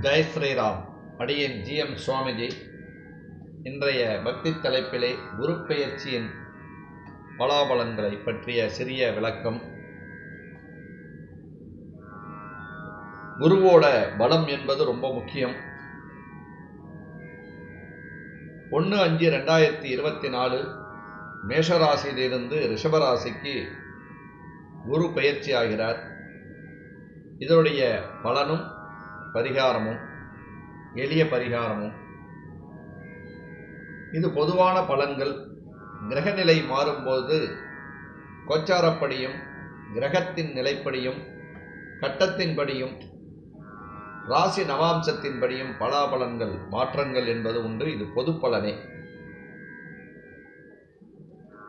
ஜெய் ஸ்ரீராம் அடியேன் ஜிஎம் சுவாமிஜி இன்றைய பக்தி தலைப்பிலே குரு பெயர்ச்சியின் பலாபலன்களை பற்றிய சிறிய விளக்கம். குருவோட பலம் என்பது ரொம்ப முக்கியம். ஒன்று அஞ்சு ரெண்டாயிரத்தி இருபத்தி நாலு மேஷராசியிலிருந்து ரிஷபராசிக்கு குரு பயிற்சி ஆகிறார். இதனுடைய பலனும் பரிகாரமும் எளிய பரிகாரமும். இது பொதுவான பலன்கள். கிரகநிலை மாறும்போது கோச்சாரப்படியும் கிரகத்தின் நிலைப்படியும் கட்டத்தின்படியும் ராசி நவாம்சத்தின்படியும் பலாபலன்கள் மாற்றங்கள் என்பது உண்டு இது பொது பலனே.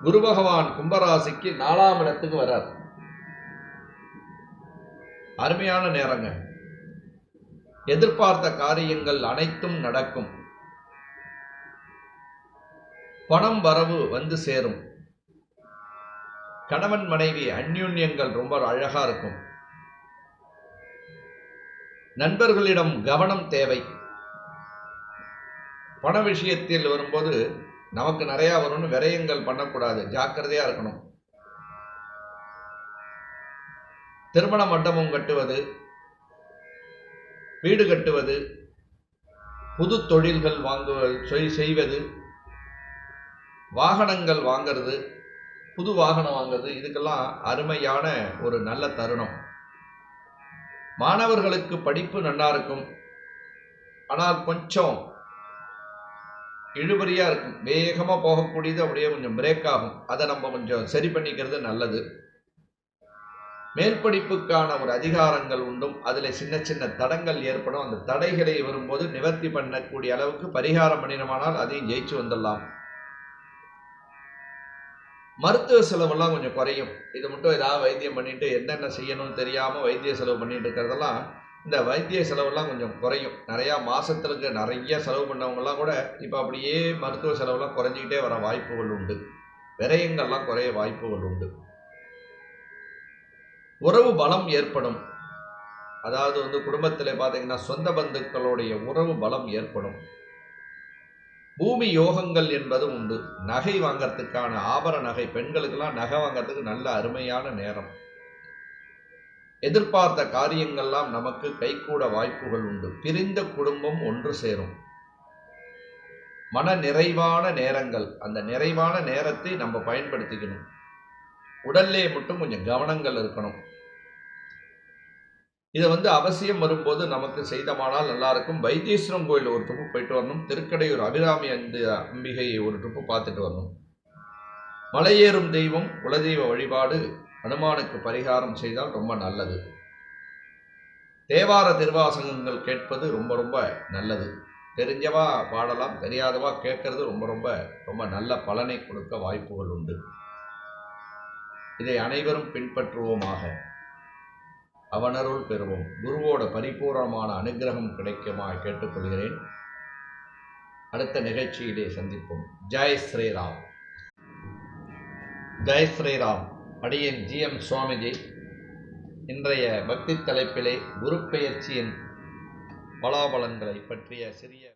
குரு பகவான் கும்பராசிக்கு நாலாம் இடத்துக்கு வரார் அருமையான நேரங்கள் எதிர்பார்த்த காரியங்கள் அனைத்தும் நடக்கும். பணம் வரவு வந்து சேரும். கணவன் மனைவி அந்யுன்யங்கள் ரொம்ப அழகா இருக்கும். நண்பர்களிடம் கவனம் தேவை. பண விஷயத்தில் வரும்போது நமக்கு நிறைய வரும்னு விரயங்கள் பண்ணக்கூடாது. ஜாக்கிரதையா இருக்கணும். திருமண மண்டபம் கட்டுவது வீடு கட்டுவது புது தொழில்கள் வாங்குவது செய்வது வாகனங்கள் வாங்கிறது புது வாகனம் வாங்குறது இதுக்கெல்லாம் அருமையான ஒரு நல்ல தருணம். மாணவர்களுக்கு படிப்பு நல்லா இருக்கும். ஆனால் கொஞ்சம் இழுபறியாக இருக்கும். வேகமாக போகக்கூடியது அப்படியே கொஞ்சம் பிரேக் ஆகும். அதை நம்ம கொஞ்சம் சரி பண்ணிக்கிறது நல்லது. மேல் படிப்புக்கான ஒரு அதிகாரங்கள் உண்டும். அதில் சின்ன சின்ன தடங்கள் ஏற்படும். அந்த தடைகளை வரும்போது நிவர்த்தி பண்ணக்கூடிய அளவுக்கு பரிகாரம் பண்ணினமானால் அதையும் ஜெயிச்சு வந்துடலாம். மருத்துவ செலவெல்லாம் கொஞ்சம் குறையும். இது மட்டும் ஏதாவது வைத்தியம் பண்ணிட்டு என்னென்ன செய்யணும்னு தெரியாமல் வைத்திய செலவு பண்ணிட்டு இருக்கிறதெல்லாம் இந்த வைத்திய செலவெல்லாம் கொஞ்சம் குறையும். நிறையா மாதத்துக்கு நிறைய செலவு பண்ணவங்கெல்லாம் கூட இப்போ அப்படியே மருத்துவ செலவெல்லாம் குறைஞ்சிக்கிட்டே வர வாய்ப்புகள் உண்டு. விரயங்கள்லாம் குறைய வாய்ப்புகள் உண்டு. உறவு பலம் ஏற்படும். அதாவது வந்து குடும்பத்தில் பார்த்தீங்கன்னா சொந்த பந்துக்களுடைய உறவு பலம் ஏற்படும். பூமி யோகங்கள் என்பது உண்டு. நகை வாங்கறதுக்கான ஆபர நகை பெண்களுக்கெல்லாம் நகை வாங்கறதுக்கு நல்ல அருமையான நேரம். எதிர்பார்த்த காரியங்கள்லாம் நமக்கு கைகூட வாய்ப்புகள் உண்டு. பிரிந்த குடும்பம் ஒன்று சேரும். மன நிறைவான நேரங்கள் அந்த நிறைவான நேரத்தை நம்ம பயன்படுத்திக்கணும். உடல்லே மட்டும் கொஞ்சம் கவனங்கள் இருக்கணும். இதை வந்து அவசியம் வரும்போது நமக்கு செய்தமானால் நல்லா இருக்கும் வைத்தீஸ்வரம் கோயில் ஒரு ட்ரிப்பு போயிட்டு வரணும். திருக்கடையூர் அபிராமி அந்த அம்பிகையை ஒரு ட்ரிப்பு பார்த்துட்டு வரணும். மலையேறும் தெய்வம் குலதெய்வ வழிபாடு அனுமானுக்கு பரிகாரம் செய்தால் ரொம்ப நல்லது. தேவார திருவாசகங்கள் கேட்பது ரொம்ப ரொம்ப நல்லது. தெரிஞ்சவா பாடலாம் தெரியாதவா கேட்கறது ரொம்ப ரொம்ப ரொம்ப நல்ல பலனை கொடுக்க வாய்ப்புகள் உண்டு. இதை அனைவரும் பின்பற்றுவோமாக. அவனருள் பெறுவோம். குருவோட பரிபூர்ணமான அனுகிரகம் கிடைக்குமா கேட்டுக்கொள்கிறேன். அடுத்த நிகழ்ச்சியிலே சந்திப்போம். ஜெய் ஸ்ரீராம். ஜெய் ஸ்ரீராம். அடியன் ஜி எம் சுவாமிஜி. இன்றைய பக்தி தலைப்பிலே குரு பெயர்ச்சியின் பலாபலன்களை பற்றிய சிறிய